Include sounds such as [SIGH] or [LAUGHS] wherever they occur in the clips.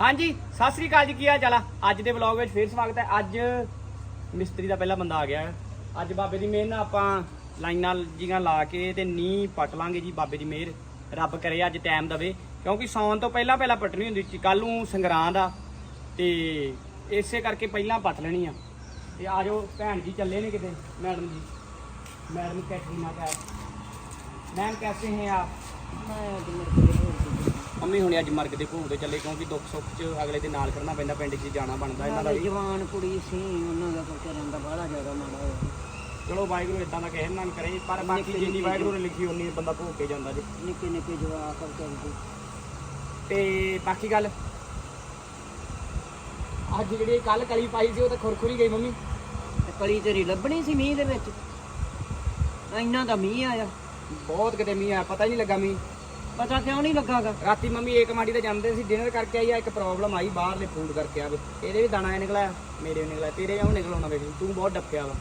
ਹਾਂਜੀ, ਸਤਿ ਸ੍ਰੀ ਅਕਾਲ ਜੀ, ਕੀ ਹਾਲ ਚਾਲ ਆ? ਅੱਜ ਦੇ ਵਲੌਗ ਵਿੱਚ ਫੇਰ ਸਵਾਗਤ ਹੈ। ਅੱਜ ਮਿਸਤਰੀ ਦਾ ਪਹਿਲਾ ਬੰਦਾ ਆ ਗਿਆ ਹੈ। ਅੱਜ ਬਾਬੇ ਦੀ ਮਿਹਰ ਨਾਲ ਆਪਾਂ ਲਾਈਨਾਂ ਜੀਆਂ ਲਾ ਕੇ ਤੇ ਨੀ ਪੱਟ ਲਾਂਗੇ ਜੀ ਬਾਬੇ ਦੀ ਮਿਹਰ। ਰੱਬ ਕਰੇ ਅੱਜ ਟਾਈਮ ਦਵੇ, ਕਿਉਂਕਿ ਸੌਣ ਤੋਂ ਪਹਿਲਾਂ ਪਹਿਲਾਂ ਪੱਟਣੀ ਹੁੰਦੀ ਸੀ। ਕੱਲ ਨੂੰ ਸੰਗਰਾਂ ਦਾ ਤੇ ਇਸੇ ਕਰਕੇ ਪਹਿਲਾਂ ਪਟ ਲੈਣੀ ਆ। ਤੇ ਆ ਜਾਓ, ਭੈਣ ਜੀ ਚੱਲੇ ਨੇ ਕਿਤੇ ਮੈਡਮ ਜੀ। ਮੈਡਮ ਕੈਟਰੀਨਾ ਕੈਟ ਮੈਮ ਕੈਸੇ ਹੈ ਆਪ? ਮੰਮੀ ਹੁਣੇ ਅੱਜ ਮਰਗ ਦੇ ਭੋਗ ਤੇ ਚੱਲੇ ਕਿਉਂਕਿ ਦੁੱਖ ਸੁੱਖ ਚ ਅਗਲੇ ਦੇ ਨਾਲ ਕਰਨਾ ਪੈਂਦਾ ਪਿੰਡ 'ਚ ਜਾਣਾ ਬਣਦਾ ਇਹਨਾਂ ਦਾ ਵੀ। ਜਵਾਨ ਕੁੜੀ ਸੀ ਉਹਨਾਂ ਦਾ ਵਿਚਾਰਿਆਂ ਦਾ ਬੜਾ ਜ਼ਿਆਦਾ ਮਾੜਾ ਹੋਇਆ। ਚਲੋ ਵਾਹਿਗੁਰੂ ਇਦਾਂ ਦਾ ਕਹਿ ਨਾ ਕਰੇ ਪਰ ਬਾਕੀ ਜਿੰਨੀ ਵਾਹਿਗੁਰੂ ਨੇ ਲਿਖੀ ਉਨੀ ਬੰਦਾ ਭੋਗ ਕੇ ਜਾਂਦਾ ਜੀ। ਨਿੱਕੇ ਨਿੱਕੇ ਜਵਾਕ ਵਿਚਾਰੇ ਤੇ ਬਾਕੀ ਗੱਲ ਅੱਜ ਜਿਹੜੀ ਕੱਲ ਕਲੀ ਪਾਈ ਸੀ ਉਹ ਤਾਂ ਖੁਰਖੁਰੀ ਗਈ ਮੰਮੀ। ਤੇ ਕਲੀ ਤੇਰੀ ਲੱਭਣੀ ਸੀ ਮੀਂਹ ਦੇ ਵਿੱਚ? ਇੰਨਾ ਤਾਂ ਮੀਂਹ ਆਇਆ। ਬਹੁਤ ਕਿਤੇ ਮੀਂਹ ਆ ਪਤਾ ਹੀ ਨਹੀਂ ਲੱਗਾ ਮੀਂਹ। ਪਤਾ ਕਿਉਂ ਨਹੀਂ ਲੱਗਾਗਾ? ਰਾਤੀ ਮੰਮੀ ਏਕ ਮਾੜੀ ਤੇ ਜਾਂਦੇ ਸੀ ਡਿਨਰ ਕਰਕੇ ਆਈ ਆ ਇੱਕ ਪ੍ਰੋਬਲਮ ਆਈ ਬਾਹਰਲੇ ਫੂਡ ਕਰਕੇ ਆ ਵੇ। ਇਹਦੇ ਵੀ ਦਾਣਾ ਨਿਕਲਿਆ ਮੇਰੇ ਵੀ ਨਿਕਲਿਆ ਤੇਰੇ ਜਾਂ ਨਿਕਲਾਉਣਾ ਵੇਖ ਤੂੰ ਬਹੁਤ ਡੱਪਿਆ ਵਾ।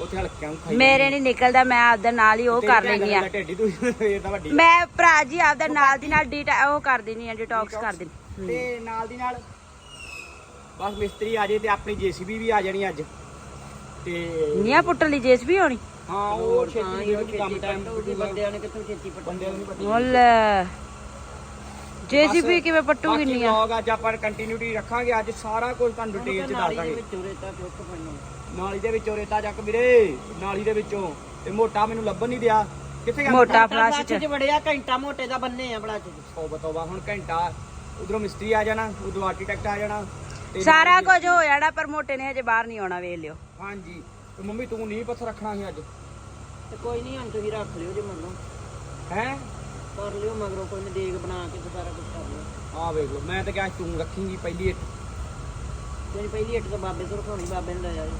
ਉੱਥੇ ਹਲਕਿਆਂ ਨੂੰ ਖਾਈ ਮੇਰੇ ਨਹੀਂ ਨਿਕਲਦਾ ਮੈਂ ਆਪਦੇ ਨਾਲ ਹੀ ਉਹ ਕਰ ਲੈਣੀ ਆ। ਢੇਡੀ ਤੂੰ ਇਹ ਤਾਂ ਵੱਡੀ ਮੈਂ ਭਰਾ ਜੀ ਆਪਦੇ ਨਾਲ ਦੀ ਨਾਲ ਡੀਟਾ ਉਹ ਕਰ ਦਿੰਦੀ ਆ ਡਿਟੌਕਸ ਕਰ ਦਿੰਦੀ। ਤੇ ਨਾਲ ਦੀ ਨਾਲ ਬਸ ਮਿਸਤਰੀ ਆ ਜੇ ਤੇ ਆਪਣੀ ਜੀਸੀਬੀ ਵੀ ਆ ਜਾਣੀ ਅੱਜ। ਤੇ ਨੀਆਂ ਪੁੱਟਣ ਲਈ ਜੇਸ ਵੀ ਹੋਣੀ? ਹਾਂ ਉਹ ਤਾਂ ਛੇਤੀ ਹੀ ਉਹ ਛੇਤੀ ਕੰਮ ਛੇਤੀ ਟਾਈਮ ਪੱਟੂਗੀ ਬੰਦਿਆਂ ਨੇ ਕਿੱਥੋਂ ਛੇਤੀ ਪੱਟੂ ਬੰਦੇ ਨੂੰ ਨਹੀਂ ਮੁੱਲ। ਜੇਸੀਬੀ ਕਿਵੇਂ ਪੱਟੂਗੀ ਬਾਕੀ ਨੀਆਂ ਵਲੌਗ ਅੱਜ ਆਪਾਂ ਕੰਟੀਨਿਊਟੀ ਰੱਖਾਂਗੇ ਅੱਜ ਸਾਰਾ ਕੁਝ ਤੁਹਾਨੂੰ ਡਿਟੇਲ ਚ ਦੱਸ ਨਾਲੀ ਦੇ ਦਾਂਗੇ। ਵਿੱਚੋਂ ਰੇਤਾ ਚੁੱਕ ਪੈਣਾ। ਨਾਲੀ ਦੇ ਵਿੱਚੋਂ ਰੇਤਾ ਚੱਕ ਵੀਰੇ ਨਾਲੀ ਦੇ ਵਿੱਚੋਂ। ਤੇ ਮੋਟਾ ਮੈਨੂੰ ਲੱਭਣ ਨਹੀਂ ਦਿਆ। ਕਿੱਥੇ ਗਿਆ ਮੋਟਾ ਫਲਾਸ਼ ਚ। ਚ ਵੜਿਆ ਘੰਟਾ ਮੋਟੇ ਦਾ ਬੰਨੇ ਆ ਬੜਾ ਚ। ਤੋਬਾ ਤੋਬਾ ਹੁਣ ਘੰਟਾ। ਉਧਰੋਂ ਮਿਸਤਰੀ ਆ ਜਾਣਾ ਉਧਰੋਂ ਆਰਕੀਟੈਕਟ ਆ ਜਾਣਾ। ਤੇ ਸਾਰਾ ਕੁਝ ਹੋ ਜਾਣਾ ਪਰ ਮੋਟੇ ਨੇ ਹਜੇ ਬਾਹਰ ਨਹੀਂ ਆਉਣਾ ਵੇਖ ਲਿਓ। ਹਾਂਜੀ। ਤੇ ਮੰਮੀ ਤੂੰ ਨਹੀਂ ਪੱਥਰ ਰੱਖਣਾ ਸੀ ਅੱਜ। ਤੇ ਕੋਈ ਨਹੀਂ ਹੁਣ ਤੁਸੀਂ ਰੱਖ ਲਿਓ ਜੇ ਮੰਨੋ ਹੈ? ਕਰ ਲਿਓ ਮਗਰੋਂ ਕੋਈ ਨੀ ਦੇਗ ਬਣਾ ਕੇ ਸਾਰਾ ਕੁਝ ਕਰ ਲਿਓ। ਆ ਵੇਖ ਲਓ ਮੈਂ ਤਾਂ ਕਿਹਾ ਸੀ ਤੂੰ ਰੱਖੀਂਗੀ ਪਹਿਲੀ ਇੱਟ। ਤੇਰੀ ਪਹਿਲੀ ਇੱਟ ਤਾਂ ਬਾਬੇ ਤੋਂ ਰਖਾਉਣੀ ਬਾਬੇ ਨੇ ਲੈ ਜਾਏ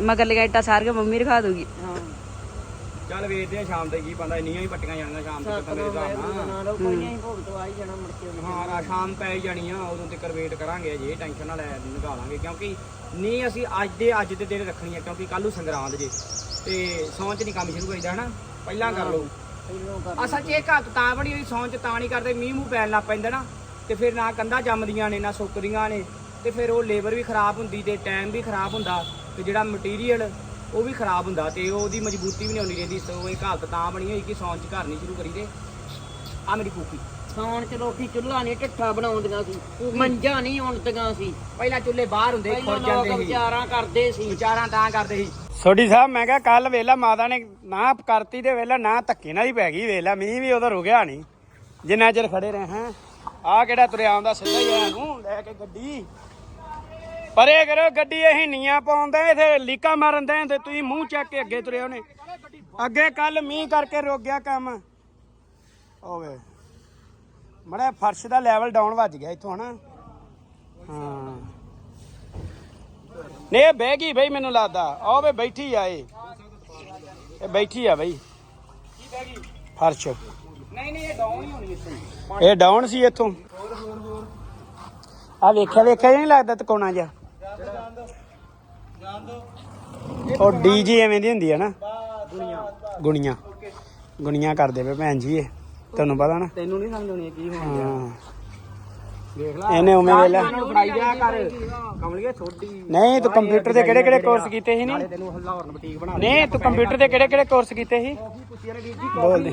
ਮਗਰ ਲਗਾਈਟਾ ਸਾਰ ਕੇ ਮੰਮੀ ਰਖਾ ਦੂਗੀ ਹਾਂ। ਚੱਲ ਵੇਖਦੇ ਆ ਸ਼ਾਮ ਦੇ ਕੀ ਬੰਦਾ ਇੰਨੀਆਂ ਹੀ ਪੱਟੀਆਂ ਜਾਣੀਆਂ ਸ਼ਾਮ ਤੱਕ ਤਾਂ ਮੇਰੇ ਹਿਸਾਬ ਨਾਲ। ਬਣਾ ਲਓ ਕੋਈ ਨਹੀਂ ਭੋਗ ਤੋਂ ਆ ਹੀ ਜਾਣਾ ਮੁੜ ਕੇ ਉਹਨੇ। ਹਾਂ ਰਾ ਸ਼ਾਮ ਪੈ ਹੀ ਜਾਣੀ ਆ ਉਦੋਂ ਤੱਕ ਵੇਟ ਕਰਾਂਗੇ ਅਜੇ ਟੈਨਸ਼ਨ ਨਾ ਲੈ ਨਿਕਾ ਲਾਂਗੇ ਕਿਉਂਕਿ ਨਹੀਂ ਅਸੀਂ ਅੱਜ ਦੇ ਅੱਜ ਦੇ ਦਿਨ ਰੱਖਣੀ ਆ ਕਿਉਂਕਿ ਕੱਲ ਨੂੰ ਸੰਗਰਾਂਦ ਜੇ ਤੇ ਸੌਂ ਚ ਨਹੀਂ ਕੰਮ ਸ਼ੁਰੂ ਕਰੀਦਾ ਹਨਾ? ਪਹਿਲਾਂ ਕਰ ਲਓ। ਪਹਿਲੋਂ ਕਰ ਅਸਲ 'ਚ ਇਹ ਘੱਟ ਤਾਂ ਬਣੀ ਹੋਈ ਸੌਂ ਚ ਤਾਂ ਨਹੀਂ ਕਰਦੇ ਮੀਂਹ ਮੂੰਹ ਪੈਣ ਲੱਗ ਪੈਂਦਾ ਨਾ ਤੇ ਫਿਰ ਨਾ ਕੰਧਾਂ ਜੰਮਦੀਆਂ ਨੇ ਨਾ ਸੁੱਕਦੀਆਂ ਨੇ ਤੇ ਫਿਰ ਉਹ ਲੇਬਰ ਵੀ ਖਰਾਬ ਹੁੰਦੀ ਤੇ ਟਾਈਮ ਵੀ ਖਰਾਬ ਹੁੰਦਾ ਤੇ ਜਿਹੜਾ ਮਟੀਰੀਅਲ ਉਹ ਵੀ ਖਰਾਬ ਹੁੰਦਾ ਤੇ ਉਹਦੀ ਮਜ਼ਬੂਤੀ ਵੀ ਨਹੀਂ ਆਉਂਦੀ ਰਹਿੰਦੀ ਸੋ ਇਹ ਹਾਲਤ ਤਾਂ ਬਣੀ ਹੋਈ ਕਿ ਸੌਂ ਚ ਘਰ ਨਹੀਂ ਸ਼ੁਰੂ ਕਰੀਦੇ। ਆ ਮੇਰੀ ਕੂਕੀ। ਸੌਣ ਚ ਲੋਕੀ ਚੁੱਲ੍ਹਾ ਨਹੀਂ ਢੱਠਾ ਬਣਾਉਂਦੀਆਂ ਸੀ। ਮੰਝਾਂ ਨਹੀਂ ਉਣਦੀਆਂ ਸੀ। ਪਹਿਲਾਂ ਚੁੱਲ੍ਹੇ ਬਾਹਰ ਹੁੰਦੇ ਪਹਿਲਾਂ ਲੋਕ ਵਿਚਾਰਾਂ ਕਰਦੇ ਸੀ। ਵਿਚਾਰਾਂ ਤਾਂ ਕਰਦੇ ਸੀ। ਸੋਢੀ ਸਾਹਿਬ ਮੈਂ ਕਿਹਾ ਕੱਲ ਵੇਲਾ ਮਾਤਾ ਨੇ ਨਾ ਕਰਤੀ ਤੇ ਵੇਲਾ ਨਾ ਧੱਕੇ ਨਾਲ ਹੀ ਪੈ ਗਈ ਵੇਲਾ ਮੀਂਹ ਵੀ ਉਹਦਾ ਰੁਕਿਆ ਨਹੀਂ। ਜਿੰਨਾ ਚਿਰ ਖੜੇ ਰਹੇ ਹਾਂ ਆ ਕਿਹੜਾ ਤੁਰਿਆ ਆਉਂਦਾ ਸਿੱਧਾ ਹੀ ਆਇਆ ਨੂੰ ਲੈ ਕੇ ਗੱਡੀ। ਪਰੇ ਕਰੋ, ਗੱਡੀ ਅਸੀਂ ਨੀਆਂ ਪਾਉਂਦੇ ਇਥੇ ਲੀਕਾ ਮਾਰਨ ਦੇ ਤੇ ਤੁਸੀਂ ਮੂੰਹ ਚੱਕ ਕੇ ਅੱਗੇ ਤੁਰੇ ਹੋਣੇ। ਅੱਗੇ ਕੱਲ ਮੀਂਹ ਕਰਕੇ ਰੁਕ ਗਿਆ ਕੰਮ। ਓਵੇ ਮੜਾ ਫਰਸ਼ ਦਾ ਲੈਵਲ ਡਾਊਨ ਵੱਜ ਗਿਆ ਇੱਥੋਂ, ਹਨਾ? ਹਾਂ। ਨੇ ਬਹਿ ਗਈ ਬਈ ਮੈਨੂੰ ਲੱਗਦਾ। ਆ ਬੈਠੀ ਆ ਇਹ। ਇਹ ਬੈਠੀ ਆ ਬਈ। ਫਰਸ਼। ਨਹੀਂ ਨਹੀਂ ਇਹ ਡਾਊਨ ਹੀ ਹੋਣੀ ਇੱਥੋਂ ਇਹ ਡਾਊਨ ਸੀ ਇੱਥੋਂ। ਆ ਵੇਖਿਆ ਵੇਖਿਆ ਜਿਹਾ ਨਹੀਂ ਲੱਗਦਾ ਤਕੋਣਾ ਜਿਹਾ। ਉਹ ਡੀਜੀ ਐਵੇਂ ਦੀ ਹੁੰਦੀ ਹੈ ਨਾ। ਗੁਣੀਆਂ। ਗੁਣੀਆਂ। ਕਰਦੇ ਪਏ ਭੈਣ ਜੀ ਇਹ। ਤੁਹਾਨੂੰ ਪਤਾ ਨਾ? ਤੈਨੂੰ ਨਹੀਂ ਸਮਝ ਆਉਣੀ ਕੀ ਹਾਂ। ਦੇਖ ਇਹਨੇ ਉਵੇਂ ਵੇਲਾ ਫੜਾਈ ਜਾ ਕਰ। ਕਮਲੀਏ ਛੋਟੀ। ਨਹੀਂ ਤੂੰ ਕੰਪਿਊਟਰ ਦੇ ਕਿਹੜੇ ਕਿਹੜੇ ਕੋਰਸ ਕੀਤੇ ਸੀ ਨਹੀਂ ਤੈਨੂੰ ਹਲਾਰਨ ਬੁਟੀਕ ਬਣਾ ਨਹੀਂ ਤੂੰ ਕੰਪਿਊਟਰ ਦੇ ਕਿਹੜੇ ਕਿਹੜੇ ਕੋਰਸ ਕੀਤੇ ਸੀ? ਬੋਲ ਦੇ।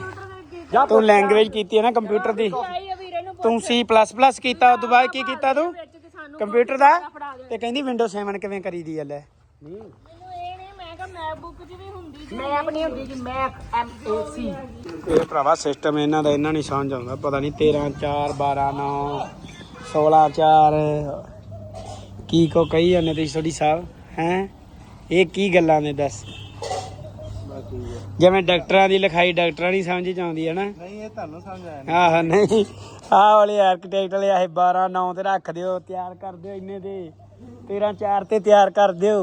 ਤੂੰ ਲੈਂਗੁਏਜ ਕੀਤੀ ਹੈ ਨਾ ਕੰਪਿਊਟਰ ਦੀ। ਤੂੰ ਸੀ ਪਲੱਸ ਕੀਤਾ ਉਸ ਤੋਂ ਬਾਅਦ ਕੀ ਕੀਤਾ ਤੂੰ? ਕੰਪਿਊਟਰ ਦਾ? ਤੇ ਕਹਿੰਦੀ ਵਿੰਡੋ 7 ਕਿਵੇਂ ਕਰੀਦੀ ਆ ਲੈ। ਮੈਂ ਆਪਣੀ ਹੁੰਦੀ ਜੀ ਮੈਕ ਐਮ ਏ ਸੀ ਇਹ ਭਰਾਵਾ ਸਿਸਟਮ ਇਹਨਾਂ ਦਾ ਇਹਨਾਂ ਨਹੀਂ ਸਮਝ ਆਉਂਦਾ ਪਤਾ ਨਹੀਂ 13 4 12 9 16 4 ਕੀ ਕੋ ਕਹੀ ਜਾਂਦੇ ਤੁਸੀਂ ਥੋੜੀ ਸਾਹਿਬ ਹੈ? ਇਹ ਕੀ ਗੱਲਾਂ ਨੇ ਦੱਸ? ਜਿਵੇਂ ਡਾਕਟਰਾਂ ਦੀ ਲਿਖਾਈ ਡਾਕਟਰਾਂ ਨਹੀਂ ਸਮਝ ਚ ਆਉਂਦੀ ਹੈ ਨਾ। ਨਹੀਂ ਇਹ ਤੁਹਾਨੂੰ ਸਮਝ ਆਇਆ ਆਹ ਨਹੀਂ। ਆਹ ਵਾਲੇ ਆਰਕੀਟੈਕਟ ਵਾਲੇ ਆਹ 12 9 ਤੇ ਰੱਖ ਦਿਓ ਤਿਆਰ ਕਰ ਦਿਓ ਇੰਨੇ ਦੇ। 13 4 ਤੇ ਤਿਆਰ ਕਰ ਦਿਓ।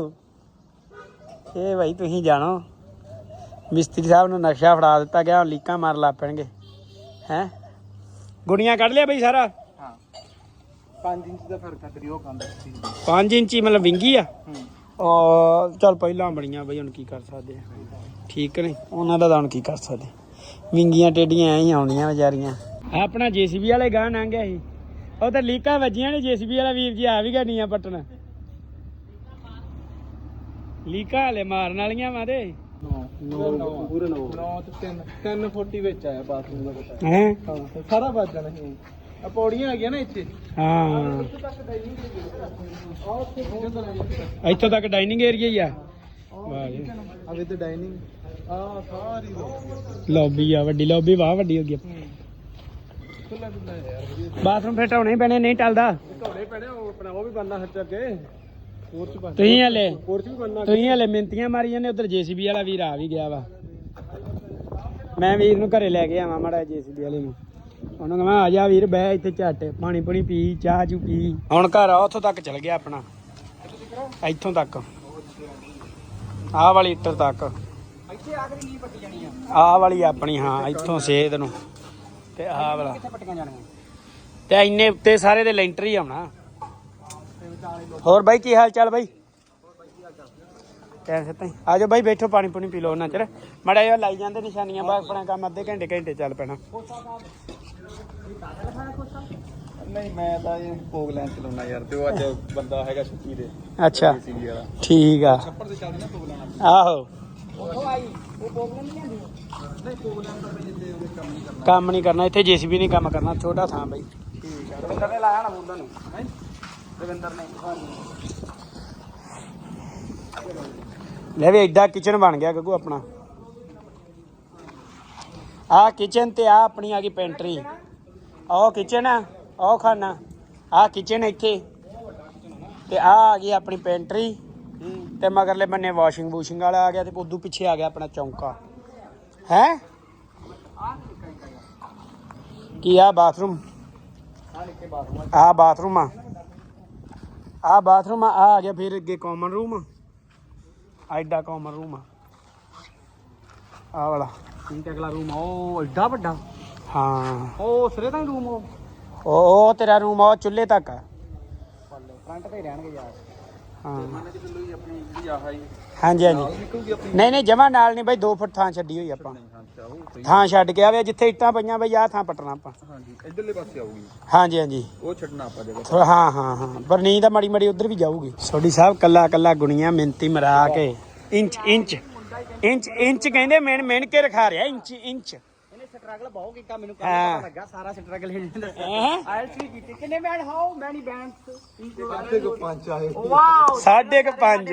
ਇਹ ਭਾਈ ਤੁਸੀਂ ਜਾਣੋ? ਮਿਸਤਰੀ ਸਾਹਿਬ ਨੂੰ ਨਕਸ਼ਾ ਫੜਾ ਦਿੱਤਾ ਗਿਆ ਹੁਣ ਲੀਕਾਂ ਮਾਰ ਲਾ ਪੈਣਗੇ। ਹੈ? ਗੁੜੀਆਂ ਕੱਢ ਲਿਆ ਬਈ ਸਾਰਾ? ਹਾਂ। 5 ਇੰਚ ਦਾ ਫ਼ਰਕ ਆ ਤੇਰੀ ਉਹ ਕੰਦ 5 ਇੰਚੀ ਮਤਲਬ ਵਿੰਗੀ ਆ? ਉਹ ਚਲ ਪਹਿਲਾਂ ਬੜੀਆਂ ਬਈ ਹੁਣ ਕੀ ਕਰ ਸਕਦੇ ਆ। ਠੀਕ ਨਹੀਂ? ਉਹਨਾਂ ਦਾ ਤਾਂ ਹੁਣ ਕੀ ਕਰ ਸਕਦੇ ਵਿੰਗੀਆਂ ਟੇਡੀਆਂ ਐਂ ਹੀ ਆਉਂਦੀਆਂ ਵਿਚਾਰੀਆਂ। ਆਪਣਾ ਜੀਸੀਬੀ ਵਾਲੇ ਗਾਂ ਲੰਘ ਗਿਆ ਸੀ। ਉਹ ਤਾਂ ਲੀਕਾਂ ਵੱਜੀਆਂ ਨੇ ਜੀਸੀਬੀ ਵਾਲਾ ਵੀਰ ਜੀ ਆ ਵੀ ਗਿਆ ਨੀਆਂ ਪੱਟਣ। ਲੀਕਾਂ ਹਲੇ ਮਾਰਨ ਵਾਲੀਆਂ ਮਾਦੇ ਪੂਰੇ 9 9 ਤੇ 3 3 ਫੁੱਟ ਹੀ ਵਿੱਚ ਆਇਆ ਬਾਥਰੂਮ ਦਾ ਪਤਾ। ਹੈ? ਹਾਂ ਸਾਰਾ ਵੱਜ ਜਾਣਾ ਸੀ। ਆ ਪੌੜੀਆਂ ਹੈਗੀਆਂ ਨਾ ਇੱਥੇ। ਹਾਂ। ਇੱਥੋਂ ਤੱਕ ਡਾਈਨਿੰਗ ਏਰੀਆ ਹੀ ਆ। ਵਾਹ ਜੀ ਤੇ ਡਾਈਨਿੰਗ ਆ। ਸਾਰੀ ਲੌਬੀ ਆ ਵੱਡੀ ਲੌਬੀ ਵਾਹ ਵੱਡੀ ਹੋ ਗਈ। ਖੁੱਲਾ ਖੁੱਲਾ ਹੈ ਯਾਰ ਵਧੀਆ। ਬਾਥਰੂਮ ਫਿੱਟ ਹੋਣੇ ਹੀ ਪੈਣੇ ਨਹੀਂ ਟਲਦਾ ਢੋਲੇ ਪੈਣੇ ਉਹ ਆਪਣਾ ਉਹ ਵੀ ਬੰਨਾ ਹੱਟ ਅੱਗੇ। ਹੋਰ ਚ ਬੰਨਾ ਤੁਸੀਂ ਹਲੇ ਤੁਸੀਂ ਹਲੇ ਮਿੰਤੀਆਂ ਮਾਰੀ ਜਾਂਦੇ ਉਧਰ ਜੀਸੀਬੀ ਵਾਲਾ ਵੀਰ ਆ ਵੀ ਗਿਆ ਵਾ। ਮੈਂ ਵੀਰ ਨੂੰ ਘਰੇ ਲੈ ਕੇ ਆਵਾਂ ਮਾੜਾ ਜੀਸੀਬੀ ਵਾਲੇ ਨੂੰ। ਉਹਨੂੰ ਕਹਾਂ ਆ ਜਾ ਵੀਰ ਬਹਿ ਇੱਥੇ ਝੱਟ ਪਾਣੀ ਪੁਣੀ ਪੀ ਚਾਹ ਚੂ ਪੀ। ਹੁਣ ਘਰ ਆ ਉੱਥੋਂ ਤੱਕ ਚਲ ਗਿਆ ਆਪਣਾ। ਇੱਥੋਂ ਤੱਕ। ਆਹ ਵਾਲੀ ਇੱਟਰ ਤੱਕ। ਇੱਥੇ ਆਖਰੀ ਨੀ ਪੱਟੀ ਜਾਣੀ ਆ? ਆਹ ਵਾਲੀ ਆਪਣੀ ਹਾਂ ਇੱਥੋਂ ਸੇਧ ਨੂੰ। ਤੇ ਆਹ ਵਾਲਾ। ਕਿੱਥੇ ਪੱਟੀਆਂ ਜਾਣੀਆਂ? ਤੇ ਇੰਨੇ ਉੱਤੇ ਸਾਰੇ ਦੇ ਲੈਂਟਰ ਹੀ ਆਉਣਾ ਹੋਰ ਬਾਈ ਕੀ ਹਾਲ ਚਾਲ ਬਾਈ? ਟੈਨ ਸਤਾਈ ਆ ਜਾਓ ਬਾਈ ਬੈਠੋ ਪਾਣੀ ਪੂਣੀ ਪੀ ਲਓ ਉਹਨਾਂ ਚਿਰ। ਮੜਾ ਜਿਹਾ ਲਾਈ ਜਾਂਦੇ ਨਿਸ਼ਾਨੀਆਂ ਬਾ ਆਪਣਾ ਕੰਮ ਅੱਧੇ ਘੰਟੇ ਘੰਟੇ ਚੱਲ ਪੈਣਾ। ਨਹੀਂ ਮੈਂ ਤਾਂ ਇਹ ਲੈਣ ਚਲਾਉਣਾ ਯਾਰ ਤੇ ਉਹ ਅੱਜ ਬੰਦਾ ਹੈਗਾ ਛੁੱਟੀ ਦੇ ਅੱਛਾ। ਵਾਲਾ। ਠੀਕ ਆ। ਛੱਪੜ ਤੇ ਚੱਲਦੇ ਨਾ ਲੈਣਾ ਆਹੋ। ਉੱਥੋਂ ਆਈ ਉਹ ਪ੍ਰੋਬਲਮ ਨਹੀਂ ਆਂਦੀ ਨਹੀਂ ਲੈਣ ਤਾਂ ਕੰਮ ਨਹੀਂ ਕਰਨਾ। ਕੰਮ ਨਹੀਂ ਕਰਨਾ ਇੱਥੇ ਜੀਸੀਬੀ ਨਹੀਂ ਕੰਮ ਕਰਨਾ ਛੋਟਾ ਥਾਂ ਬਾਈ। ਠੀਕ ਆ। ਰਵਿੰਦਰ ਨੇ ਲਾਇਆ ਨਾ ਮੁੰਡਾ ਨੂੰ। ਹੈ? ਰਵਿੰਦਰ ਨੇ ਲੈ ਵੀ ਐਡਾ ਕਿਚਨ ਬਣ ਗਿਆ ਗੱਗੂ ਆਪਣਾ। ਆ ਕਿਚਨ ਤੇ ਆ ਆਪਣੀ ਆ ਗਈ ਪੈਂਟਰੀ ਆਹ ਕਿਚਨ ਆ ਆਹ ਖਾਨਾ। ਆ ਕਿਚਨ ਇੱਥੇ। ਤੇ ਆ ਆ ਗਈ ਆਪਣੀ ਪੈਂਟਰੀ ਤੇ ਮਗਰਲੇ ਬੰਨੇ ਵਾਸ਼ਿੰਗ ਬੂਸ਼ਿੰਗ ਵਾਲਾ ਆ ਗਿਆ ਤੇ ਉਦੋਂ ਪਿੱਛੇ ਆ ਗਿਆ ਆਪਣਾ ਚੌਂਕਾ। ਹੈ? ਕੀ ਆ ਬਾਥਰੂਮ ਆ। ਬਾਥਰੂਮ ਆ। ਬਾਥਰੂਮ ਆ ਬਾਥਰੂਮ ਆ ਆ ਗਿਆ ਫਿਰ ਅੱਗੇ ਕਾਮਨ ਰੂਮ ਐਡਾ ਕਾਮਨ ਰੂਮ ਆ। ਆ ਵਾਲਾ। ਠੀਕ ਅਗਲਾ ਰੂਮ ਉਹ ਐਡਾ ਵੱਡਾ? ਹਾਂ। ਉਹ ਸਿਰੇ ਤਾਂ ਰੂਮ ਉਹ? ਉਹ ਤੇਰਾ ਰੂਮ ਆ ਉਹ ਚੁੱਲ੍ਹੇ ਤੱਕ ਆ। ਫਰੰਟ ਤੇ ਹੀ ਰਹਿਣਗੇ ਯਾਰ। ਹਾਂ। ਕਿ ਚਲੋ ਜੀ ਆਪਣੀ ਜਿਹੜੀ ਆਹ ਹੀ ਹਾਂਜੀ ਹਾਂਜੀ। ਨਹੀਂ ਨਹੀਂ ਜਮਾ ਨਾਲ ਨਹੀਂ ਬਈ 2 ਫੁੱਟ ਥਾਂ ਛੱਡੀ ਹੋਈ ਆਪਾਂ। ਸਹੀ ਥਾਂ ਛੱਡ ਕੇ ਆਵੇ ਜਿੱਥੇ ਇੱਟਾਂ ਪਈਆਂ ਬਈ ਆਹ ਥਾਂ ਪਟਣਾ ਆਪਾਂ। ਹਾਂਜੀ ਇਧਰਲੇ ਪਾਸੇ ਆਊਗੀ। ਹਾਂਜੀ ਹਾਂਜੀ। ਉਹ ਛੱਡਣਾ ਆਪਾਂ ਜਗ੍ਹਾ। ਹਾਂ ਹਾਂ ਹਾਂ। ਪਰ ਨੀਂਦ ਤਾਂ ਮੜੀ ਮੜੀ ਉਧਰ ਵੀ ਜਾਊਗੀ। ਸੋਢੀ ਸਾਹਿਬ ਕੱਲਾ ਕੱਲਾ ਗੁਣੀਆਂ ਮਿੰਤੀ ਮਰਾ ਕੇ। ਇੰਚ ਇੰਚ ਇੰਚ ਇੰਚ ਕਹਿੰਦੇ ਮਿਣ ਮਿਣ ਕੇ ਰਖਾ ਰਿਹਾ ਇੰਚ ਇੰਚ। ਇਹਨੇ ਸਟਰਗਲ ਬਹੁਤ ਕੀਤਾ ਮੈਨੂੰ। ਪਤਾ ਲੱਗਾ? ਸਾਰਾ ਸਟਰਗਲ ਹੀ ਹੈਂ? ਆਇਲਸ ਵੀ ਕੀਤੀ। ਕਿੰਨੇ ਮੈਨ ਹਾਊ ਮੈਨੀ ਬੈਂਡਸ ਸਾਡੇ ਕੋ ਪੰਜ ਆਏ ਵਾਓ ਸਾਢੇ ਕੁ ਪੰਜ।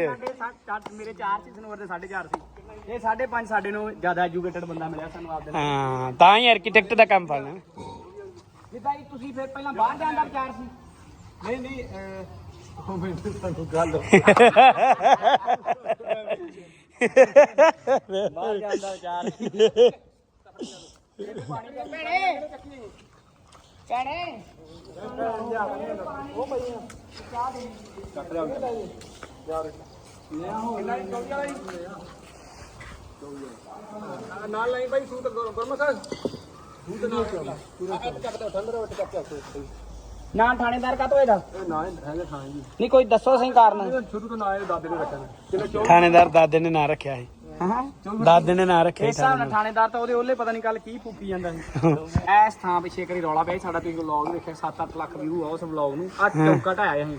ਮੇਰੇ 4 ਸੀ ਸਨੋਰ ਦੇ 4.5 ਸੀ। ਇਹ 5.5 ਸਾਡੇ ਨੂੰ ਜ਼ਿਆਦਾ ਐਜੂਕੇਟਡ ਬੰਦਾ ਮਿਲਿਆ ਸਾਨੂੰ ਆਪਦੇ ਨਾਲ। ਹਾਂ ਤਾਂ ਹੀ ਆਰਕੀਟੈਕਟ ਦਾ ਕੰਮ ਫੜਨਾ ਜਿੱਦਾਂ ਜੀ ਤੁਸੀਂ ਫਿਰ ਪਹਿਲਾਂ ਬਾਹਰ ਜਾਣ ਦਾ ਵਿਚਾਰ ਸੀ? ਨਹੀਂ ਨਹੀਂ ਅਹ, ਉਹ ਮੈਨੂੰ ਸਾਨੂੰ ਗੱਲ ਬਾਹਰ ਜਾਣ ਦਾ ਵਿਚਾਰ ਨਾਲ ਲਾਈ ਬਾਈ ਸੂਟ ਗਰਮ ਸਰ ਸੂਟ ਨਾਲ। ਚੱਲ ਨਾ ਥਾਣੇਦਾਰ ਕਾ ਹੋਏਗਾ ਇਹ ਨਾ ਹੈਗੇ ਜੀ। ਨਹੀਂ ਕੋਈ ਦੱਸੋ ਸਹੀ ਕਾਰਨ। ਸ਼ੁਰੂ ਤੋਂ ਨਾ ਇਹ ਦਾਦੇ ਨੇ ਰੱਖਿਆ ਥਾਣੇਦਾਰ ਦਾਦੇ ਨੇ ਨਾਂ ਰੱਖਿਆ ਸੀ। ਹਾਂ। ਦਾਦੇ ਨੇ ਨਾਂ ਰੱਖਿਆ ਇਸ ਸੀ ਹਿਸਾਬ ਨਾਲ ਥਾਣੇਦਾਰ ਤਾਂ ਉਹਦੇ ਉਹਲੇ ਪਤਾ ਨਹੀਂ ਕੱਲ ਕੀ ਫੂਕੀ ਜਾਂਦਾ ਸੀ। ਐਸ ਥਾਂ ਪਿੱਛੇ ਕਰੀ ਰੌਲਾ ਪਿਆ ਸਾਡਾ ਤੁਸੀਂ ਵਲੌਗ ਦੇਖਿਆ 7-8 ਲੱਖ ਵਿਊ ਆ ਉਸ ਵਲੌਗ ਨੂੰ। ਆ ਚੌਕਾ ਢਾਇਆ ਅਸੀਂ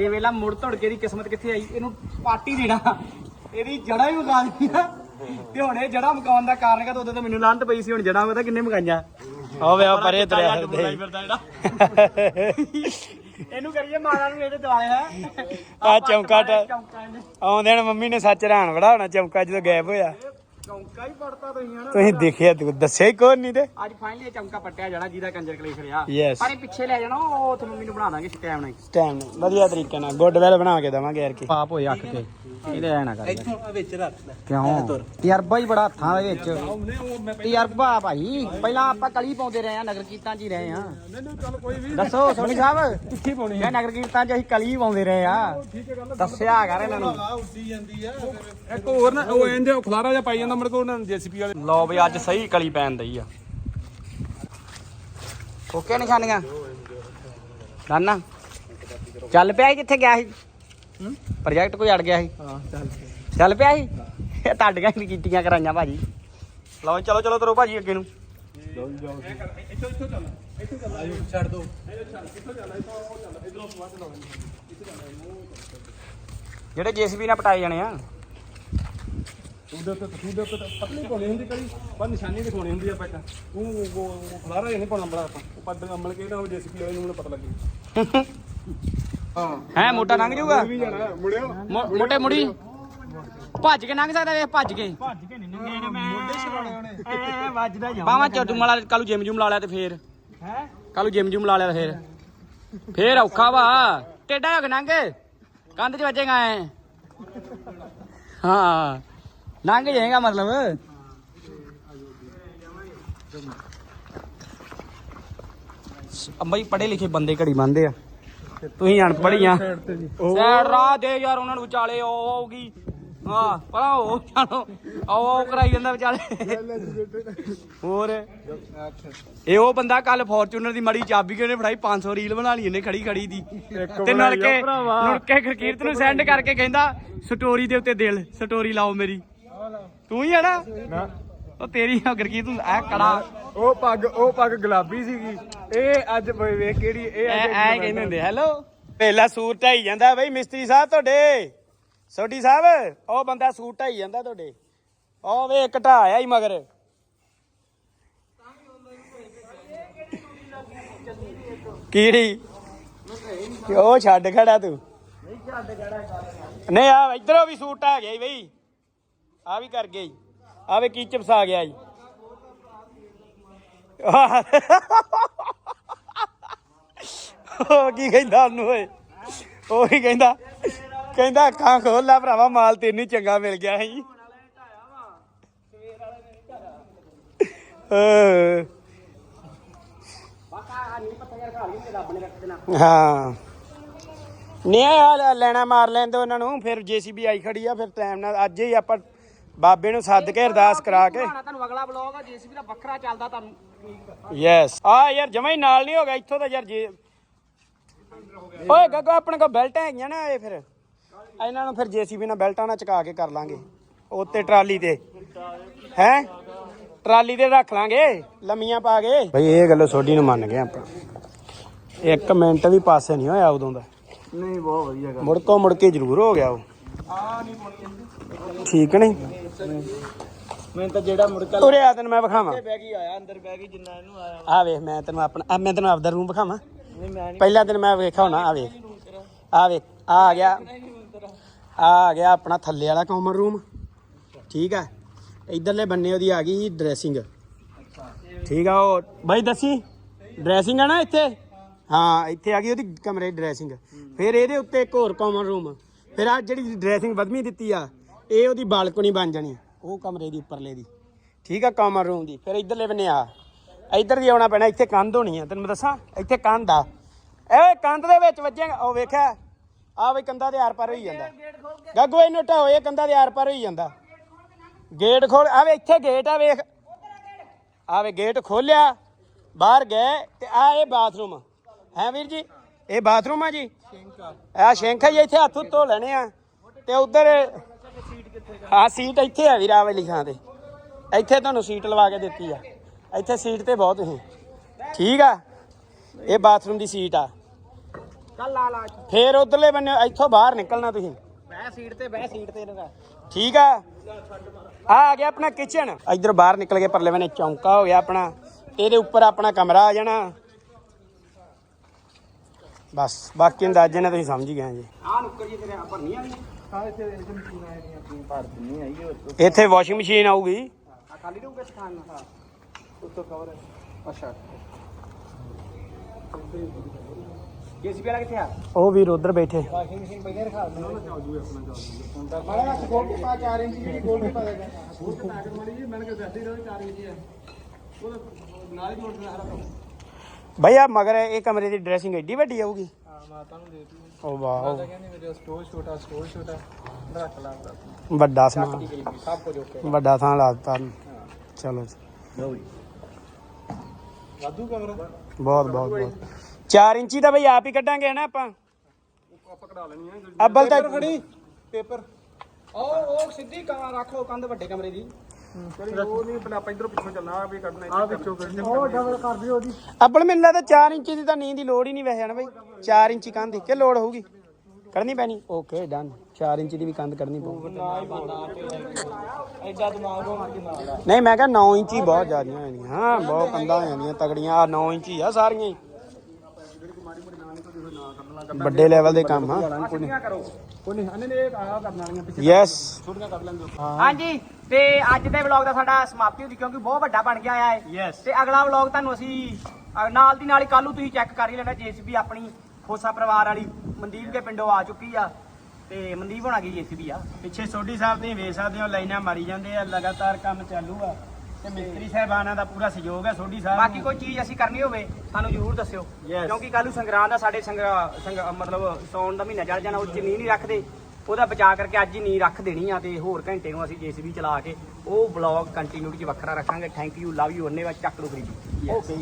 ਇਹ ਵੇਲਾ ਮੁੜ ਧੜ ਕੇ ਦੀ ਕਿਸਮਤ ਕਿੱਥੇ ਆਈ? ਇਹਨੂੰ ਪਾਟੀ ਦੇਣਾ। ਇਹਦੀ ਜੜਾ ਹੀ ਮੁਕਾ ਦਿੱਤੀਆਂ। ਤੇ ਹੁਣ ਇਹ ਜੜਾ ਮੁਕਾਉਣ ਦਾ ਕਾਰਨ ਕਾ ਉਦੋਂ ਤਾਂ ਮੈਨੂੰ ਲਾਂਤ ਪਈ ਸੀ ਹੁਣ ਜੜਾ ਪਤਾ ਕਿੰਨੇ ਮੁਕਾਈਆਂ ਹੋਵੇ ਆ ਪਰੇ ਤੁਰਿਆ ਇਹਨੂੰ ਕਰੀਏ ਮਾਰਾ ਨੂੰ ਇਹਦੇ ਦੁਆਲੇ ਹੈ। ਆਹ ਚੌਂਕਾ ਚੌਂਕਾ ਆਉਂਦੇ ਨੇ ਮੰਮੀ ਨੇ ਸੱਚ ਰਾਣ ਬੜਾ ਹੋਣਾ ਚਮਕਾ ਜਦੋਂ ਗਾਇਬ ਹੋਇਆ। ਚੌਂਕਾ ਹੀ ਪੜਤਾ ਤੁਸੀਂ ਹਨਾ। ਤੁਸੀਂ ਦੇਖਿਆ ਤੂੰ ਦੱਸਿਆ ਹੀ ਕੋਈ ਨਹੀਂ ਤੇ। ਅੱਜ ਫਾਈਨਲੀ ਚੌਂਕਾ ਪੱਟਿਆ ਜਾਣਾ ਜਿਹਦਾ ਕੰਜਰ ਕਲੇਸ਼ ਰਿਹਾ. ਪਰ ਇਹ ਪਿੱਛੇ ਲੈ ਜਾਣਾ ਉਹ ਤੁਹਾਨੂੰ ਮੈਨੂੰ ਬਣਾ ਦਾਂਗੇ ਟਾਈਮ ਨਾਲ ਟਾਈਮ ਵਧੀਆ ਤਰੀਕੇ ਨਾਲ ਗੁੱਡ ਵੈਲ ਬਣਾ ਕੇ ਦਵਾਂਗੇ ਯਾਰ ਕੀ। ਪਾਪ ਹੋਏ ਅੱਖ ਤੇ ਇਹਦੇ ਐ ਨਾ ਕਰ ਇੱਥੋਂ ਵਿੱਚ ਰੱਖ ਲੈ। ਕਿਉਂ? ਤਜਰਬਾ ਹੀ ਬੜਾ ਹੱਥਾਂ ਦੇ ਵਿੱਚ। ਤਜਰਬਾ ਭਾਈ ਪਹਿਲਾਂ ਆਪਾਂ ਕਲੀ ਪਾਉਂਦੇ ਰਹੇ ਆ ਨਗਰ ਕੀਰਤਨ 'ਚ ਹੀ ਰਹੇ ਆ ਨਹੀਂ ਚਲ ਕੋਈ ਵੀ। ਦੱਸੋ ਸੋਨੀ ਸਾਹਿਬ ਕਿੱਥੇ ਪਾਉਣੀ ਹੈ? ਨਗਰ ਕੀਰਤਨ 'ਚ ਅਸੀਂ ਕਲੀ ਪਾਉਂਦੇ ਰਹੇ ਆ। ਦੱਸਿਆ ਕਰ ਇਹਨਾਂ ਨੂੰ। ਆ ਉੱਡੀ ਜਾਂਦੀ ਆ ਫਿਰ ਇੱਕ ਹੋਰ ਨਾ ਉਹ ਇਹਦੇ ਖਲਾਰਾ ਜਿਹਾ ਪਾਈ ਜਾਂਦਾ ਮੇਰੇ ਕੋਲ ਉਹਨਾਂ ਜੀਸੀਪੀ ਵਾਲੇ। ਲਓ ਵੀ ਅੱਜ ਸਹੀ ਕਲੀ ਪੈਣ ਦਈ ਆ। ਓਕੇ ਨਿਸ਼ਾਨੀਆਂ? ਨਾਨਾ ਚੱਲ ਪਿਆ ਸੀ ਕਿੱਥੇ ਗਿਆ ਸੀ? ਪ੍ਰੋਜੈਕਟ ਕੋਈ ਅੜ ਗਿਆ ਸੀ? ਹਾਂ ਚੱਲ ਚੱਲ ਪਿਆ ਸੀ? ਇਹ ਤੁਹਾਡੀਆਂ ਹੀ ਕੀਤੀਆਂ ਕਰਾਈਆਂ ਭਾਜੀ। ਲਓ ਚਲੋ ਚਲੋ ਤਰੋ ਭਾਜੀ ਅੱਗੇ ਨੂੰ। ਛੱਡ ਦੋ। ਜਿਹੜੇ ਜੀਸੀਬੀ ਨਾਲ ਪਟਾਏ ਜਾਣੇ ਆ। ਉਹਦੇ ਉੱਤੇ ਤਸੂਰ ਦੇ ਉੱਤੇ ਤਾਂ ਪਤਲੀ ਪਾਉਣੀ ਹੁੰਦੀ ਕਰੀ ਪਰ ਨਿਸ਼ਾਨੀ ਦਿਖਾਉਣੀ ਹੁੰਦੀ ਆ ਪੈਟਾ। ਉਹ ਉਹ ਖਲਾਰਾ ਨਹੀਂ ਪਾਉਣਾ ਬੜਾ ਆਪਾਂ। ਉਹ ਪੱਦ ਅੰਮਲ ਕੇ ਨਾ ਉਹ ਜੇਸੀਪੀ ਵਾਲੇ ਨੂੰ ਮੈਨੂੰ ਪਤਾ ਲੱਗੇ। [LAUGHS] ਹੈ। ਮੋਟਾ ਲੰਘ ਜਾਊਗਾ? ਮੋਟੇ ਮੁੜੀ। ਭੱਜ ਕੇ ਲੰਘ ਸਕਦਾ ਵੇ ਭੱਜ ਕੇ। ਭੱਜ ਕੇ ਨਹੀਂ ਨੰਗੇ ਮੈਂ। ਮੋਢੇ ਛੜਾਉਣੇ ਉਹਨੇ। ਐ ਵੱਜਦਾ ਜਾ ਬਾਵਾ ਚੋਟੂ ਵਾਲਾ ਕੱਲੂ ਜਿਮ ਜੂਮ ਲਾ ਲਿਆ ਤੇ ਫੇਰ। ਹੈ? ਕੱਲੂ ਜਿਮ ਜੂਮ ਲਾ ਲਿਆ ਤੇ ਫੇਰ। ਫੇਰ ਔਖਾ ਵਾ। ਟੇਡਾ ਹੋ ਕੇ ਲੰਘ। ਕੰਧ 'ਚ ਵੱਜੇਗਾ ਐ। ਹਾਂ। ਲੰਘ ਜਾਏਗਾ ਮਤਲਬ। ਅੰਬਾਈ ਪੜੇ ਲਿਖੇ ਬੰਦੇ ਘੜੀ ਬੰਦੇ ਆ। ਤੁਸੀਂ ਅਨਪੜ੍ਹ ਆ। ਸਾਈਡ ਰਾਹ ਦੇ ਯਾਰ ਉਹਨਾਂ ਨੂੰ ਵਿਚਾਲੇ ਉਹ ਆਉਗੀ ਹਾਂ ਪਰਾਂ ਉਹ ਜਾਣੋ ਆਓ ਕਰਾਈ ਜਾਂਦਾ ਵਿਚਾਲੇ। ਹੋਰ? ਇਹ ਉਹ ਬੰਦਾ ਕੱਲ ਫੋਰਚੂਨਰ ਦੀ ਮੜੀ ਚਾਬੀ ਕਿਉਂ ਨੇ ਫੜਾਈ? 500 ਰੀਲ ਬਣਾ ਲਈ ਇਹਨੇ ਖੜੀ ਖੜੀ ਦੀ। ਤੇ ਨੜ ਕੇ ਨੜ ਕੇ ਖਰਕੀਰਤ ਨੂੰ ਸੈਂਡ ਕਰਕੇ ਕਹਿੰਦਾ ਸਟੋਰੀ ਦੇ ਉੱਤੇ ਦਿਲ ਸਟੋਰੀ ਲਾਓ ਮੇਰੀ। ਤੂੰ ਹੀ ਆ ਨਾ। ਉਹ ਤੇਰੀ ਆ ਗਰਕੀਰਤ ਨੂੰ ਐ ਕੜਾ ਉਹ ਪੱਗ ਉਹ ਪੱਗ ਗੁਲਾਬੀ ਸੀਗੀ। ਇਹ ਅੱਜ ਵੇ- ਵੇਖ ਕਿਹੜੀ ਇਹ ਐ ਅੱਜ ਐ ਕਹਿੰਦੇ ਹੁੰਦੇ ਹੈਲੋ? ਪਹਿਲਾ ਸੂਟ ਢਾਈ ਜਾਂਦਾ ਬਈ ਮਿਸਤਰੀ ਸਾਹਿਬ ਤੁਹਾਡੇ। ਸੋਢੀ ਸਾਹਿਬ ਉਹ ਬੰਦਾ ਸੂਟ ਢਾਈ ਜਾਂਦਾ ਤੁਹਾਡੇ। ਉਹ ਵੇ ਢਾ ਆਇਆ ਹੀ ਮਗਰ। ਕੀੜੀ ਉਹ ਛੱਡ ਖੜਾ ਤੂੰ। ਨਹੀਂ ਆ ਇਧਰੋਂ ਵੀ ਸੂਟ ਆ ਗਿਆ ਈ ਬਈ। ਆ ਵੀ ਕਰ ਗਿਆ ਈ। ਆਵੇ ਕੀ ਚਪਸ ਆ ਗਿਆ ਜੀ। ਉਹ ਕੀ ਕਹਿੰਦਾ ਉਹਨੂੰ ਓਏ। ਉਹ ਹੀ ਕਹਿੰਦਾ। ਕਹਿੰਦਾ ਅੱਖਾਂ ਖੋਲ ਲੈ ਭਰਾਵਾ, ਮਾਲ ਤੈਨੂੰ ਚੰਗਾ ਮਿਲ ਗਿਆ ਸੀ। ਹਾਂ। ਨਿਆ ਲੈਣਾ ਮਾਰ ਲੈਣ ਦੋ ਉਹਨਾਂ ਨੂੰ, ਫਿਰ ਜੀਸੀਬੀ ਆਈ ਖੜੀ ਆ, ਫਿਰ ਟਾਈਮ ਨਾਲ, ਅੱਜ ਹੀ ਆਪਾਂ ਬਾਬੇ ਨੂੰ ਸੱਦ ਕੇ ਅਰਦਾਸ ਕਰਾ ਕੇ। ਤੁਹਾਨੂੰ ਅਗਲਾ ਬਲੌਗ ਆ ਜੀਸੀਬੀ ਦਾ ਵੱਖਰਾ ਚੱਲਦਾ ਤੁਹਾਨੂੰ। ਯੈਸ ਆ ਯਾਰ ਜਮਾ ਹੀ ਨਾਲ ਨਹੀਂ ਹੋ ਗਿਆ ਇੱਥੋਂ ਤਾਂ ਯਾਰ ਜੇ ਓਏ ਗੱਗੋ ਆਪਣੇ ਕੋਲ ਬੈਲਟਾਂ ਹੈਗੀਆਂ ਨਾ ਇਹ ਫਿਰ। ਇਹਨਾਂ ਨੂੰ ਫਿਰ ਜੀਸੀਬੀ ਨਾਲ ਬੈਲਟਾਂ ਨਾਲ ਚਕਾ ਕੇ ਕਰ ਲਾਂਗੇ। ਉੱਤੇ ਟਰਾਲੀ ਤੇ। ਹੈ? ਟਰਾਲੀ ਤੇ ਰੱਖ ਲਾਂਗੇ ਲੰਮੀਆਂ ਪਾ ਕੇ। ਬਈ ਇਹ ਗੱਲ ਸੋਡੀ ਨੂੰ ਮੰਨ ਗਏ ਆਪਾਂ। ਇੱਕ ਮਿੰਟ ਵੀ ਪਾਸੇ ਨਹੀਂ ਹੋਇਆ ਉਦੋਂ ਦਾ। ਨਹੀਂ ਬਹੁਤ ਵਧੀਆ ਗੱਲ। ਮੁੜ ਕੋ ਮੁੜ ਕੇ ਜ਼ਰੂਰ ਹੋ ਗਿਆ ਉਹ। ਠੀਕ ਨਹੀਂ? ਮੈਂ ਤਾਂ ਜਿਹੜਾ ਮੁੜਕਾ ਉਰੇ ਆ ਤੈਨੂੰ ਮੈਂ ਵਿਖਾਵਾਂ। ਬਹਿ ਗਈ ਆਇਆ ਅੰਦਰ ਬਹਿ ਗਈ ਜਿੰਨਾ ਇਹਨੂੰ ਆਇਆ। ਆ ਵੇਖ ਮੈਂ ਤੈਨੂੰ ਆਪਣਾ ਆ ਮੈਂ ਤੈਨੂੰ ਆਪਦਾ ਰੂਮ ਵਿਖਾਵਾਂ। ਨਹੀਂ ਮੈਂ ਪਹਿਲਾਂ ਦਿਨ ਮੈਂ ਵੇਖਿਆ ਹੋਣਾ ਆ ਵੇਖ। ਆ ਵੇਖ ਆ ਆ ਗਿਆ। ਆ ਆ ਗਿਆ ਆਪਣਾ ਥੱਲੇ ਵਾਲਾ ਕਾਮਨ ਰੂਮ ਠੀਕ ਆ ਇਧਰਲੇ ਬੰਨੇ ਉਹਦੀ ਆ ਗਈ ਡਰੈਸਿੰਗ ਠੀਕ ਆ ਉਹ ਬਾਈ ਦੱਸੀ? ਡਰੈਸਿੰਗ ਆ ਨਾ ਇੱਥੇ? ਹਾਂ ਇੱਥੇ ਆ ਗਈ ਉਹਦੀ ਕਮਰੇ ਡਰੈਸਿੰਗ ਫਿਰ ਇਹਦੇ ਉੱਤੇ ਇੱਕ ਹੋਰ ਕਾਮਨ ਰੂਮ ਫਿਰ ਆ ਜਿਹੜੀ ਡਰੈਸਿੰਗ ਵਧਵੀਂ ਦਿੱਤੀ ਆ ਇਹ ਉਹਦੀ ਬਾਲਕਨੀ ਬਣ ਜਾਣੀ ਉਹ ਕਮਰੇ ਦੀ ਉੱਪਰਲੇ ਦੀ। ਠੀਕ ਆ ਕਾਮਨ ਰੂਮ ਦੀ। ਫਿਰ ਇਧਰਲੇ ਬੰਨੇ ਆ। ਇੱਧਰ ਦੀ ਆਉਣਾ ਪੈਣਾ ਇੱਥੇ ਕੰਧ ਹੋਣੀ ਆ। ਤੈਨੂੰ ਮੈਂ ਦੱਸਾਂ ਇੱਥੇ ਕੰਧ ਆ। ਇਹ ਕੰਧ ਦੇ ਵਿੱਚ ਵੱਜੇਗਾ ਉਹ ਵੇਖਿਆ? ਆ ਬਈ ਕੰਧਾਂ ਦੇ ਆਰ ਪਾਰ ਹੋਈ ਜਾਂਦਾ। ਗੱਗੂ ਇਹਨੂੰ ਢਾਓ ਇਹ ਕੰਧਾਂ ਦੇ ਆਰ ਪਾਰ ਹੋਈ ਜਾਂਦਾ। ਗੇਟ ਖੋਲ ਆਵੇ ਇੱਥੇ ਗੇਟ ਆ ਵੇਖ। ਆਵੇ ਗੇਟ ਖੋਲਿਆ ਬਾਹਰ ਗਏ ਤੇ ਆ ਇਹ ਬਾਥਰੂਮ ਹੈ ਵੀਰ ਜੀ? ਇਹ ਬਾਥਰੂਮ ਆ ਜੀ? ਆ। ਸ਼ੈਂਖ ਹੀ ਇੱਥੇ ਹੱਥ ਧੋ ਲੈਣੇ ਆ। ਤੇ ਉਧਰ ਹਾਂ ਸੀਟ ਇੱਥੇ ਆ ਵੀਰ ਆ ਵਾਲੀ ਥਾਂ ਤੇ। ਇੱਥੇ ਤੁਹਾਨੂੰ ਸੀਟ ਲਵਾ ਕੇ ਦਿੱਤੀ ਆ। ਇੱਥੇ ਸੀਟ ਤੇ ਬਹੁਤ ਤੁਸੀਂ। ਠੀਕ ਆ? ਇਹ ਬਾਥਰੂਮ ਦੀ ਸੀਟ ਆ। ਚੱਲ ਲਾ ਲਾ ਫੇਰ ਉਧਰਲੇ ਬੰਨੇ ਇੱਥੋਂ ਬਾਹਰ ਨਿਕਲਣਾ ਤੁਸੀਂ। ਬਹਿ ਸੀਟ ਤੇ ਬਹਿ ਸੀਟ ਤੇ ਇਹਨੂੰ ਠੀਕ ਆ? ਆ ਆ ਗਿਆ ਆਪਣਾ ਕਿਚਨ ਇੱਧਰ ਬਾਹਰ ਨਿਕਲ ਕੇ ਪਰਲੇ ਬੰਨੇ ਚੌਂਕਾ ਹੋ ਗਿਆ ਆਪਣਾ। ਇਹਦੇ ਉੱਪਰ ਆਪਣਾ ਕਮਰਾ ਆ ਜਾਣਾ। ਬਸ ਬਾਕੀ ਅੰਦਾਜ਼ੇ ਨਾਲ ਤੁਸੀਂ ਸਮਝ ਗਏ ਜੀ। ਆ ਨੁੱਕਰ ਜੀ ਤੇਰੇ ਭਰਨੀ ਇੱਥੇ ਵਾਸ਼ਿੰਗ ਮਸ਼ੀਨ ਆਊਗੀ। ਆ ਖਾਲੀ ਰਹੂਗਾ ਸਥਾਨ ਨਾਲ ਉੱਤੋਂ ਕਵਰ ਹੈ। ਅੱਛਾ। ਜੀਸੀਬੀ ਵਾਲਾ ਕਿੱਥੇ ਆ? ਉਹ ਵੀਰ ਉਧਰ ਬੈਠੇ। ਵਾਸ਼ਿੰਗ ਮਸ਼ੀਨ ਪਹਿਲੇ ਰਖਾ ਦੇ ਮਾੜਾ ਜਿਹਾ ਗੋਲ ਕੇ ਪਾ 4 ਇੰਚ ਜਿਹੜੀ ਗੋਲ ਕੇ ਪਾ ਦੇਗਾ ਭਈਆ ਮਗਰ ਇਹ ਕਮਰੇ ਦੀ ਡਰੈਸਿੰਗ ਐਡੀ ਵੱਡੀ ਆਊਗੀ। ਹਾਂ ਮਾਤਾ ਨੂੰ ਦੇ ਦਿੱਤੀ ਓ ਵਾਓ ਕਹਿੰਦੀ ਮੇਰੇ ਸਟੋਰ ਛੋਟਾ ਸਟੋਰ ਛੋਟਾ ਰੱਖ ਲਾ ਵੱਡਾ ਸਮਾਨ। ਸਭ ਕੁਝ ਓਕੇ ਵੱਡਾ ਥਾਂ ਲਾ ਦਿੱਤਾ। ਚਲੋ। ਜੀ। ਵਾਧੂ ਕਮਰਾ। ਬਹੁਤ ਬਹੁਤ ਬਹੁਤ। 4 ਇੰਚੀ ਦਾ ਬਈ ਆਪ ਹੀ ਕੱਢਾਂਗੇ ਨਾ ਆਪਾਂ? ਆਪਾਂ ਕਢਾ ਲੈਣੀ ਆ। ਅੱਬਲ ਤਾਂ ਖੜੀ? ਪੇਪਰ। ਉਹ ਉਹ ਸਿੱਧੀ ਕਮਰਾ ਰੱਖ ਲਓ ਕੰਧ ਵੱਡੇ ਕਮਰੇ ਦੀ। ਚਲੀ ਉਹ ਨਹੀਂ ਪਹਿਲਾਂ ਆਪਾਂ ਇਧਰੋਂ ਪਿੱਛੋਂ ਚੱਲਣਾ ਆ ਵੀ ਕੱਢਣਾ ਆ ਵਿੱਚੋਂ ਕਰਨੀ ਉਹ ਡਬਲ ਕਰ ਦਿਓ ਉਹਦੀ। ਆਪਣ ਮੈਨੂੰ ਲੱਗਦਾ 4 ਇੰਚੀ ਦੀ ਤਾਂ ਨੀਂਦ ਦੀ ਲੋੜ ਹੀ ਨਹੀਂ ਵੈਸੇ ਹਨ ਬਈ? 4 ਇੰਚੀ ਕੰਧ ਕਿ ਲੋੜ ਹੋਊਗੀ। ਕਰਨੀ ਪੈਣੀ। ਓਕੇ ਡਨ 4 ਇੰਚੀ ਦੀ ਵੀ ਕੰਧ ਕਰਨੀ ਪਊ। ਐਡਾ ਦਿਮਾਗ ਹੋਣਾ ਕਿ ਨਾਲ ਨਹੀਂ ਮੈਂ ਕਿਹਾ 9 ਇੰਚੀ ਬਹੁਤ ਜ਼ਿਆਦੀਆਂ ਹੋ ਜਾਂਦੀਆਂ ਹਾਂ ਬਹੁਤ ਕੰਧਾਂ ਹੋ ਜਾਂਦੀਆਂ ਤਗੜੀਆਂ ਆ 9 ਇੰਚੀ ਆ ਸਾਰੀਆਂ ਹੀ। ਵੱਡੇ ਲੈਵਲ ਦੇ ਕੰਮ ਆ ਕੋਈ ਨਹੀਂ ਇਹਨੇ ਨੇ ਇਹ ਆ ਕਰਨ ਵਾਲੀਆਂ ਪਿੱਛੇ ਯੈਸ ਛੋਟੀਆਂ ਕਰ ਲੈਂਦੇ ਹਾਂਜੀ ਤੇ ਅੱਜ ਦੇ ਵਲੌਗ ਦਾ ਸਾਡਾ ਸਮਾਪਤੀ ਹੁੰਦੀ ਕਿਉਂਕਿ ਬਹੁਤ ਵੱਡਾ ਬਣ ਗਿਆ ਆ ਇਹ। ਯੈਸ ਤੇ ਅਗਲਾ ਵਲੌਗ ਤੁਹਾਨੂੰ ਅਸੀਂ ਨਾਲ ਦੀ ਨਾਲ ਹੀ ਕੱਲ ਨੂੰ ਤੁਸੀਂ ਚੈੱਕ ਕਰ ਹੀ ਲੈਣਾ ਜੀਸੀਬੀ ਆਪਣੀ ਖੋਸਾ ਪਰਿਵਾਰ ਵਾਲੀ ਮਨਦੀਪ ਦੇ ਪਿੰਡੋਂ ਆ ਚੁੱਕੀ ਆ। ਤੇ ਮਨਦੀਪ ਹੋਣਾ ਕੀ ਜੀਸੀਬੀ ਆ? ਪਿੱਛੇ ਸੋਢੀ ਸਾਹਿਬ ਦੀ ਵੇਖ ਸਕਦੇ ਹੋ ਲਾਈਨਾਂ ਮਾਰੀ ਜਾਂਦੇ ਆ ਲਗਾਤਾਰ ਕੰਮ ਚਾਲੂ ਆ। ਤੇ ਮਿਸਤਰੀ ਸਾਹਿਬਾਨਾਂ ਦਾ ਪੂਰਾ ਸਹਿਯੋਗ ਹੈ ਸੋਢੀ ਸਾਹਿਬ ਬਾਕੀ। ਕੋਈ ਚੀਜ਼ ਅਸੀਂ ਕਰਨੀ ਹੋਵੇ ਸਾਨੂੰ ਜ਼ਰੂਰ ਦੱਸਿਓ। Yes. ਕਿਉਂਕਿ ਕੱਲ ਨੂੰ ਸੰਗਰਾਂਦ ਦਾ ਸਾਡੇ ਸੰਗ ਸੰਗ- ਮਤਲਬ ਸੌਣ ਦਾ ਮਹੀਨਾ ਚੜ ਜਾਣਾ ਉਹ ਚ ਨੀ ਨਹੀਂ ਰੱਖਦੇ। ਉਹਦਾ ਬਚਾ ਕਰਕੇ ਅੱਜ ਹੀ ਨੀ ਰੱਖ ਦੇਣੀ ਆ ਤੇ ਹੋਰ ਘੰਟੇ ਨੂੰ ਅਸੀਂ ਜੀਸੀਬੀ ਚਲਾ ਕੇ ਉਹ ਵਲੌਗ ਕੰਟੀਨਿਊਟੀ ਚ ਵੱਖਰਾ ਰੱਖਾਂਗੇ। ਥੈਂਕ ਯੂ ਲਵ ਯੂ ਉਹਨੇ ਵਾ ਚੱਕ ਲੋ ਗਰੀਬੀ ਓਕੇ